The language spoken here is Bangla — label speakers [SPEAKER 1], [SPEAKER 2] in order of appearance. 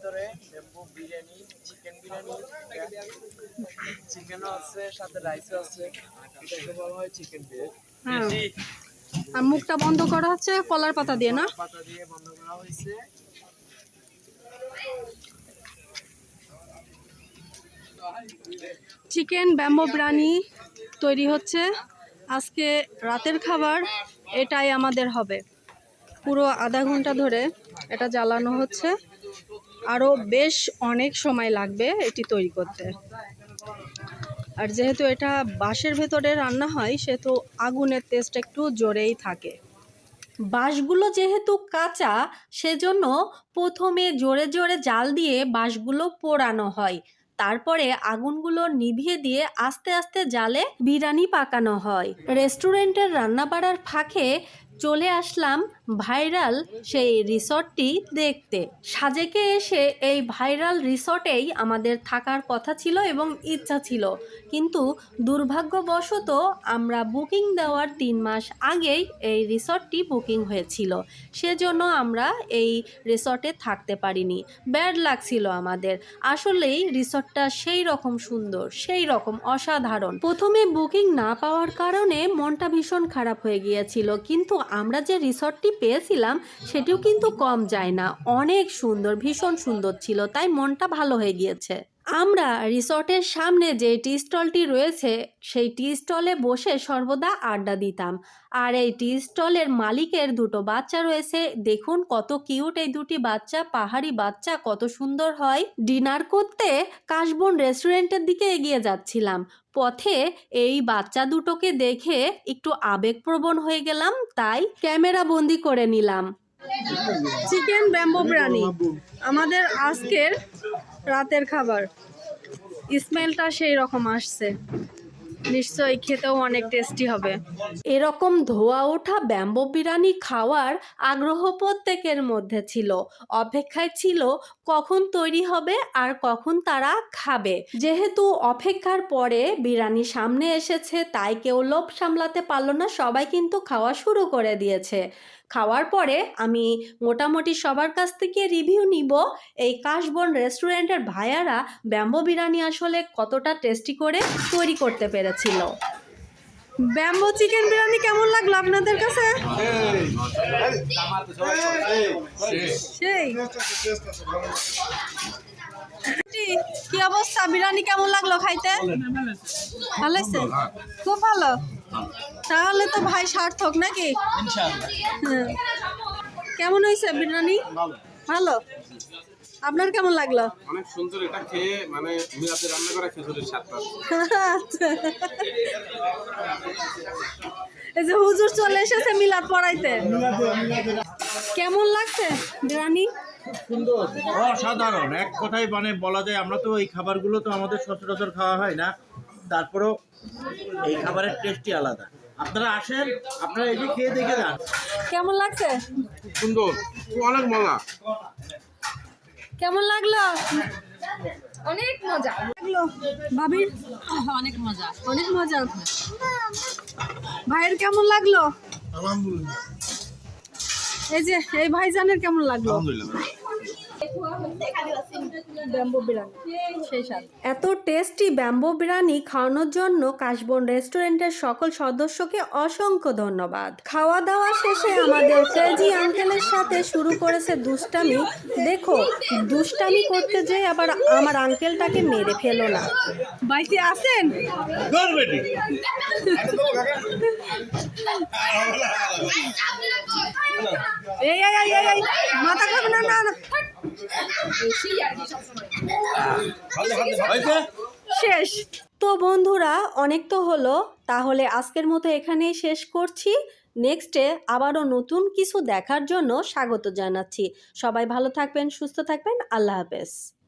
[SPEAKER 1] ভিতরে বিরিয়ানি চিকেন বিরিয়ানি চিকেনও আছে সাথে রাইসও আছে। এটাকে বলা হয় চিকেন বিরিয়ানি
[SPEAKER 2] আর মুখটা বন্ধ করা হচ্ছে কলার পাতা দিয়ে না?
[SPEAKER 1] পাতা দিয়ে বন্ধ করা হয়েছে।
[SPEAKER 2] চিকেন ব্যাম্বো বিরিয়ানি তৈরি হচ্ছে। আজকে রাতের খাবার এটাই আমাদের হবে। পুরো আধা ঘণ্টা ধরে এটা জ্বালানো হচ্ছে। আরও বেশ অনেক সময় লাগবে এটি তৈরি করতে। আর যেহেতু এটা বাঁশের ভেতরে রান্না হয়, সেহেতু আগুনের টেস্ট একটু জোরেই থাকে। বাঁশগুলো যেহেতু কাঁচা, সেজন্য প্রথমে জোরে জোরে জাল দিয়ে বাঁশগুলো পোড়ানো হয়। তারপরে আগুনগুলো নিভিয়ে দিয়ে আস্তে আস্তে জালে বিরিয়ানি পাকানো হয়। রেস্টুরেন্টের রান্না বাড়ার ফাঁকে চলে আসলাম ভাইরাল সেই রিসর্টটি দেখতে। সাজেকে এসে এই ভাইরাল রিসর্টেই আমাদের থাকার কথা ছিল এবং ইচ্ছা ছিল। কিন্তু দুর্ভাগ্যবশত আমরা বুকিং দেওয়ার তিন মাস আগেই এই রিসর্টটি বুকিং হয়েছিল। সেজন্য আমরা এই রিসর্টে থাকতে পারিনি। ব্যাড লাগছিল আমাদের। আসলেই রিসর্টটা সেই রকম সুন্দর, সেই রকম অসাধারণ। প্রথমে বুকিং না পাওয়ার কারণে মনটা ভীষণ খারাপ হয়ে গিয়েছিল। কিন্তু আমরা যে রিসর্টটি পেয়েছিলাম, সেটিও কিন্তু কম যায় না। অনেক সুন্দর, ভীষণ সুন্দর ছিল, তাই মনটা ভালো হয়ে গিয়েছে। আমরা রিসর্টের সামনে যে টি স্টলটি রয়েছে, সেই টি স্টলে বসে সর্বদা আড্ডা দিতাম। আর এই টি স্টলের মালিকের দুটো বাচ্চা রয়েছে। দেখুন কত কিউট এই দুটি বাচ্চা, পাহাড়ি বাচ্চা, কত সুন্দর হয়। ডিনার করতে কাশবন রেস্টুরেন্টের দিকে এগিয়ে যাচ্ছিলাম। পথে এই বাচ্চা দুটোকে দেখে একটু আবেগপ্রবণ হয়ে গেলাম, তাই ক্যামেরা বন্দি করে নিলাম। চিকেন ব্যাম্বো প্রাণী আমাদের আজকের রাতের খাবার। স্মেলটা সেই রকম আসছে। নিশ্চয়ই খেতেও অনেক টেস্টি হবে। এরকম ধোয়া ওঠা ব্যাম্বো বিরিয়ানি খাওয়ার আগ্রহ প্রত্যেকের মধ্যে ছিল। অপেক্ষায় ছিল কখন তৈরি হবে আর কখন তারা খাবে। যেহেতু অপেক্ষার পরে বিরিয়ানি সামনে এসেছে, তাই কেউ লোভ সামলাতে পারল না, সবাই কিন্তু খাওয়া শুরু করে দিয়েছে। খাওয়ার পরে আমি মোটামুটি সবার কাছ থেকে রিভিউ নিব, এই কাশবন রেস্টুরেন্টের ভাইয়ারা ব্যাম্বো বিরিয়ানি আসলে কতটা টেস্টি করে তৈরি করতে পেরেছিল ব্যাম্বো চিকেন বিরিয়ানি কেমন লাগল আপনাদের কাছে? সেই। কি অবস্থা? বিরিয়ানি কেমন লাগল খাইতে? ভালো হয়েছে? খুব ভালো। তাহলে তো ভাই সার্থক নাকি? হ্যাঁ। কেমন হয়েছে বিরিয়ানি? ভালো? আপনার কেমন লাগল?
[SPEAKER 3] অনেক সুন্দর এটা খেয়ে মানে মিরাতে রান্না করা খিচুড়ির স্বাদ পাচ্ছি।
[SPEAKER 2] আচ্ছা। এই যে হুজুর চলে এসেছে মিলাদ পড়াইতে। কেমন লাগছে বিরিয়ানি?
[SPEAKER 4] অসাধারণ। এক কথাই মানে বলা যায় আমরা তো এই খাবারগুলো তো আমাদের সচরাচর খাওয়া হয় না। তারপরেও এই খাবারের টেস্টই আলাদা। আপনারা আসেন আপনারা খেয়ে দেখে যান।
[SPEAKER 2] কেমন লাগছে?
[SPEAKER 3] সুন্দর। অনেক মজা।
[SPEAKER 2] কেমন লাগল?
[SPEAKER 5] অনেক মজা।
[SPEAKER 2] লাগল। ভাবির?
[SPEAKER 5] অনেক মজা।
[SPEAKER 2] অনেক মজা। ভাইয়ের কেমন লাগল? এই যে এই ভাইজানের কেমন লাগল? ব্যাম্বো বিরিয়ানি সেই স্বাদ। এত টেস্টি ব্যাম্বো বিরিয়ানি খাওয়ানোর জন্য কাশবন রেস্টুরেন্টের সকল সদস্যকে অসংখ্য ধন্যবাদ। খাওয়া দাওয়া শেষে আমাদের কেজি আঙ্কেলের সাথে শুরু করেছে দুষ্টামি। দেখো দুষ্টামি করতে যেয়ে আবার আমার আঙ্কেলটাকে মেরে ফেলো না। বাইতে আসেন? এই এই এই এই, এই মাথা খাবে না না না শেষ। তো বন্ধুরা, অনেক তো হলো। তাহলে আজকের মতো এখানেই শেষ করছি। নেক্সটে আবারও নতুন কিছু দেখার জন্য স্বাগত জানাচ্ছি। সবাই ভালো থাকবেন, সুস্থ থাকবেন। আল্লাহ হাফেজ।